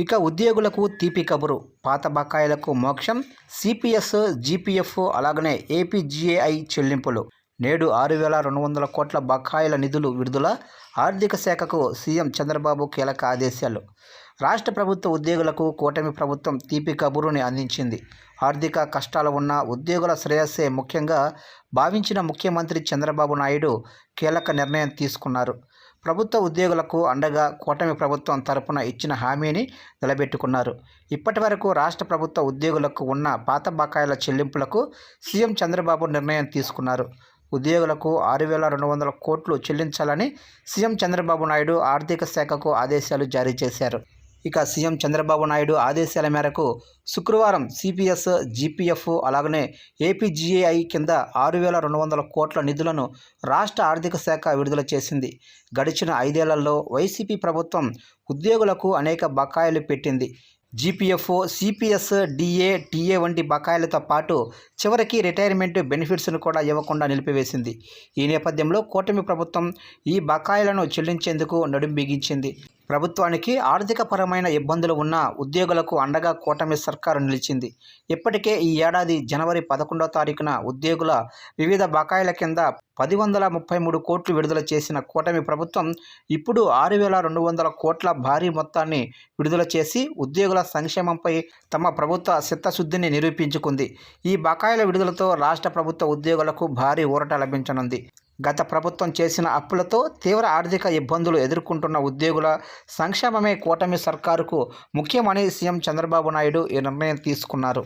ఇక ఉద్యోగులకు తీపి కబురు. పాత బకాయిలకు మోక్షం సిపిఎస్ జీపీఎఫ్ అలాగనే ఏపీజీఏఐ చెల్లింపులు. నేడు ఆరు వేల రెండు వందల కోట్ల బకాయిల నిధులు విడుదల ఆర్థిక శాఖకు సీఎం చంద్రబాబు కీలక ఆదేశాలు. రాష్ట్ర ప్రభుత్వ ఉద్యోగులకు కూటమి ప్రభుత్వం తీపి కబురుని అందించింది. ఆర్థిక కష్టాలు ఉన్న ఉద్యోగుల శ్రేయస్సే ముఖ్యంగా భావించిన ముఖ్యమంత్రి చంద్రబాబు నాయుడు కీలక నిర్ణయం తీసుకున్నారు. ప్రభుత్వ ఉద్యోగులకు అండగా కూటమి ప్రభుత్వం తరపున ఇచ్చిన హామీని నిలబెట్టుకున్నారు. ఇప్పటి వరకు రాష్ట్ర ప్రభుత్వ ఉద్యోగులకు ఉన్న పాత బకాయిల చెల్లింపులకు సీఎం చంద్రబాబు నిర్ణయం తీసుకున్నారు. ఉద్యోగులకు ఆరు వేల రెండు వందల కోట్లు చెల్లించాలని సీఎం చంద్రబాబు నాయుడు ఆర్థిక శాఖకు ఆదేశాలు జారీ చేశారు. ఇక సీఎం చంద్రబాబు నాయుడు ఆదేశాల మేరకు శుక్రవారం సిపిఎస్ జీపీఎఫ్ అలాగనే ఏపీజీఏఐ కింద ఆరు వేల రెండు వందల కోట్ల నిధులను రాష్ట్ర ఆర్థిక శాఖ విడుదల చేసింది. గడిచిన ఐదేళ్ళలో వైసీపీ ప్రభుత్వం ఉద్యోగులకు అనేక బకాయిలు పెట్టింది. జీపీఎఫ్ సిపిఎస్ డిఏ టీఏ వంటి బకాయిలతో పాటు చివరికి రిటైర్మెంట్ బెనిఫిట్స్ను కూడా ఇవ్వకుండా నిలిపివేసింది. ఈ నేపథ్యంలో కూటమి ప్రభుత్వం ఈ బకాయిలను చెల్లించేందుకు నడుం బిగించింది. ప్రభుత్వానికి ఆర్థికపరమైన ఇబ్బందులు ఉన్న ఉద్యోగులకు అండగా కూటమి సర్కారు నిలిచింది. ఇప్పటికే ఈ ఏడాది జనవరి పదకొండో తారీఖున ఉద్యోగుల వివిధ బకాయిల కింద పది వందల ముప్పై మూడు కోట్లు విడుదల చేసిన కూటమి ప్రభుత్వం ఇప్పుడు ఆరు వేల రెండు వందల కోట్ల భారీ మొత్తాన్ని విడుదల చేసి ఉద్యోగుల సంక్షేమంపై తమ ప్రభుత్వ చిత్తశుద్ధిని నిరూపించుకుంది. ఈ బకాయిల విడుదలతో రాష్ట్ర ప్రభుత్వ ఉద్యోగులకు భారీ ఊరట లభించనుంది. గత ప్రభుత్వం చేసిన అప్పులతో తీవ్ర ఆర్థిక ఇబ్బందులు ఎదుర్కొంటున్న ఉద్యోగుల సంక్షేమమే కూటమి సర్కారుకు ముఖ్యమని సీఎం చంద్రబాబు నాయుడు ఈ నిర్ణయం తీసుకున్నారు.